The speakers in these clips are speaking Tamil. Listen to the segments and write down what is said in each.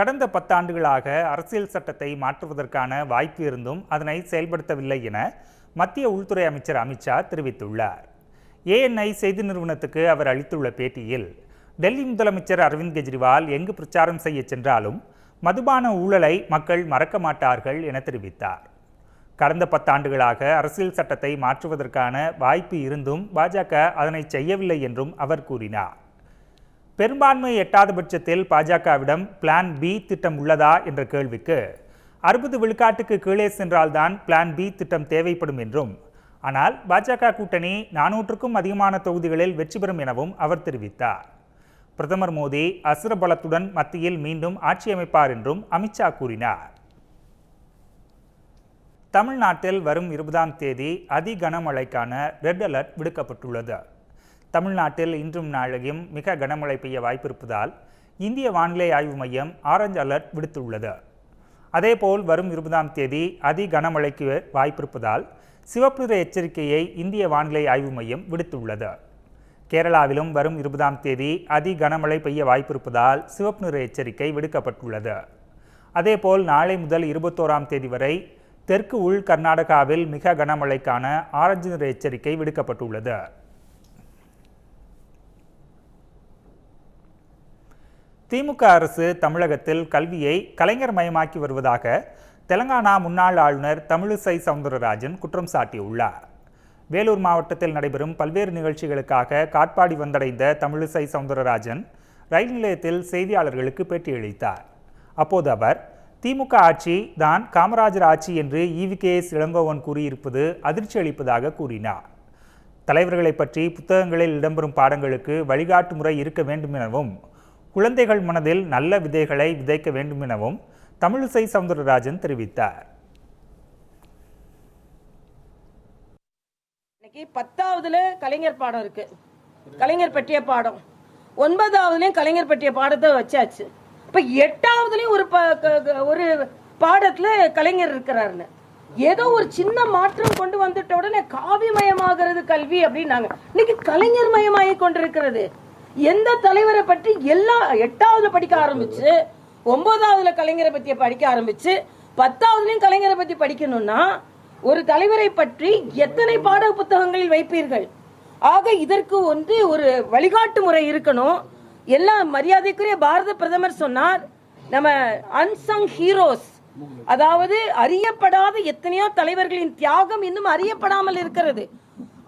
கடந்த பத்தாண்டுகளாக அரசியல் சட்டத்தை மாற்றுவதற்கான வாய்ப்பு இருந்தும் அதனை செயல்படுத்தவில்லை என மத்திய உள்துறை அமைச்சர் அமித்ஷா தெரிவித்துள்ளார். ஏஎன்ஐ செய்தி நிறுவனத்துக்கு அவர் அளித்துள்ள பேட்டியில் டெல்லி முதலமைச்சர் அரவிந்த் கெஜ்ரிவால் எங்கு பிரச்சாரம் செய்ய சென்றாலும் மதுபான ஊழலை மக்கள் மறக்க மாட்டார்கள் என தெரிவித்தார். கடந்த பத்தாண்டுகளாக அரசியல் சட்டத்தை மாற்றுவதற்கான வாய்ப்பு இருந்தும் பாஜக அதனை செய்யவில்லை என்றும் அவர் கூறினார். பெரும்பான்மை எட்டாத பட்சத்தில் பாஜகவிடம் பிளான் பி திட்டம் உள்ளதா என்ற கேள்விக்கு அறுபது விழுக்காட்டுக்கு கீழே சென்றால்தான் பிளான் பி திட்டம் தேவைப்படும் என்றும் ஆனால் பாஜக கூட்டணி நானூற்றுக்கும் அதிகமான தொகுதிகளில் வெற்றி பெறும் எனவும் அவர் தெரிவித்தார். பிரதமர் மோடி அசுர பலத்துடன் மத்தியில் மீண்டும் ஆட்சி அமைப்பார் என்றும் அமித்ஷா கூறினார். தமிழ்நாட்டில் வரும் இருபதாம் தேதி அதி கனமழைக்கான ரெட் அலர்ட் விடுக்கப்பட்டுள்ளது. தமிழ்நாட்டில் இன்றும் நாளையும் மிக கனமழை பெய்ய வாய்ப்பிருப்பதால் இந்திய வானிலை ஆய்வு மையம் ஆரஞ்சு அலர்ட் விடுத்துள்ளது. அதேபோல் வரும் இருபதாம் தேதி அதி கனமழைக்கு வாய்ப்பிருப்பதால் சிவப்பு நிற எச்சரிக்கையை இந்திய வானிலை ஆய்வு மையம் விடுத்துள்ளது. கேரளாவிலும் வரும் இருபதாம் தேதி அதி கனமழை பெய்ய வாய்ப்பிருப்பதால் சிவப்பு நிற எச்சரிக்கை விடுக்கப்பட்டுள்ளது. அதேபோல் நாளை முதல் இருபத்தோராம் தேதி வரை தெற்கு உள் கர்நாடகாவில் மிக கனமழைக்கான ஆரஞ்சு நிற எச்சரிக்கை விடுக்கப்பட்டுள்ளது. திமுக அரசு தமிழகத்தில் கல்வியை கலைஞர் மயமாக்கி வருவதாக தெலங்கானா முன்னாள் ஆளுநர் தமிழிசை சவுந்தரராஜன் குற்றம் சாட்டியுள்ளார். வேலூர் மாவட்டத்தில் நடைபெறும் பல்வேறு நிகழ்ச்சிகளுக்காக காட்பாடி வந்தடைந்த தமிழிசை சவுந்தரராஜன் ரயில் நிலையத்தில் செய்தியாளர்களுக்கு பேட்டியளித்தார். அப்போது அவர் திமுக ஆட்சி தான் காமராஜர் ஆட்சி என்று ஈவிகேஎஸ் இளங்கோவன் கூறியிருப்பது அதிர்ச்சி அளிப்பதாக கூறினார். தலைவர்களை பற்றி புத்தகங்களில் இடம்பெறும் பாடங்களுக்கு வழிகாட்டு முறை இருக்க வேண்டும் எனவும் குழந்தைகள் மனதில் நல்ல விதைகளை விதைக்க வேண்டும் எனவும் தமிழிசை சவுந்தரராஜன் தெரிவித்தார். இன்னைக்கு பத்தாவதுல கலைஞர் பாடம் இருக்கு. கலைஞர் பற்றிய பாடம். ஒன்பதாவதுலயும் கலைஞர் பற்றிய பாடத்தை வச்சாச்சு. இப்ப எட்டாவதுலயும் ஒரு ப- க- ஒரு பாடத்துல கலைஞர் இருக்கிறாருன்னு. ஏதோ ஒரு சின்ன மாற்றம் கொண்டு வந்துட்ட உடனே காவிமயமாகிறது கல்வி அப்படின்னாங்க. இன்னைக்கு கலைஞர் மயமாகி கொண்டிருக்கிறது. எந்த தலைவரை பற்றி எல்லா எட்டாவதுல படிக்க ஆரம்பிச்சு ஒன்பதாவதுல கலைஞரை பத்தி படிக்க ஆரம்பிச்சு பத்தாவதுலயும் கலைஞரை பத்தி படிக்கணும்னா ஒரு தலைவரை பற்றி எத்தனை பாட புத்தகங்களில் வைப்பீர்கள்? ஆக இதற்கு வந்து ஒரு வழிகாட்டு முறை இருக்கணும். எல்லாம் மரியாதைக்குரிய பாரத பிரதமர் சொன்னார் நம்ம அன்சங் ஹீரோஸ் அதாவது அறியப்படாத எத்தனையோ தலைவர்களின் தியாகம் இன்னும் அறியப்படாமல் இருக்கிறது.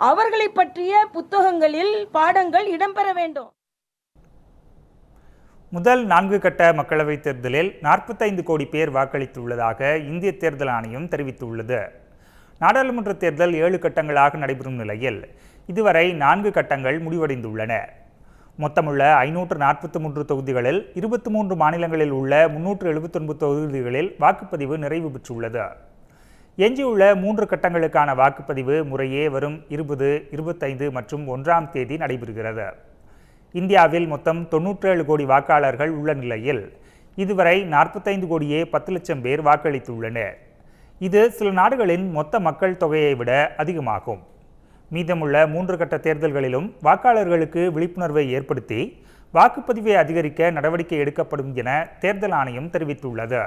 அவர்களை பற்றிய புத்தகங்களில் பாடங்கள் இடம்பெற வேண்டும். முதல் நான்கு கட்ட மக்களவைத் தேர்தலில் நாற்பத்தைந்து கோடி பேர் வாக்களித்துள்ளதாக இந்திய தேர்தல் ஆணையம் தெரிவித்துள்ளது. நாடாளுமன்ற தேர்தல் ஏழு கட்டங்களாக நடைபெறும் நிலையில் இதுவரை நான்கு கட்டங்கள் முடிவடைந்துள்ளன. மொத்தமுள்ள ஐநூற்று நாற்பத்தி மூன்று தொகுதிகளில் இருபத்தி மூன்று மாநிலங்களில் உள்ள முன்னூற்று எழுபத்தொன்பது தொகுதிகளில் வாக்குப்பதிவு நிறைவு பெற்றுள்ளது. எஞ்சியுள்ள மூன்று கட்டங்களுக்கான வாக்குப்பதிவு முறையே வரும் இருபது இருபத்தைந்து மற்றும் ஒன்றாம் தேதி நடைபெறுகிறது. இந்தியாவில் மொத்தம் தொன்னூற்றேழு கோடி வாக்காளர்கள் உள்ள நிலையில் இதுவரை நாற்பத்தைந்து கோடியே பத்து லட்சம் பேர் வாக்களித்துள்ளனர். இது சில நாடுகளின் மொத்த மக்கள் தொகையை விட அதிகமாகும். மீதமுள்ள மூன்று கட்ட தேர்தல்களிலும் வாக்காளர்களுக்கு விழிப்புணர்வை ஏற்படுத்தி வாக்குப்பதிவை அதிகரிக்க நடவடிக்கை எடுக்கப்படும் என தேர்தல் ஆணையம் தெரிவித்துள்ளது.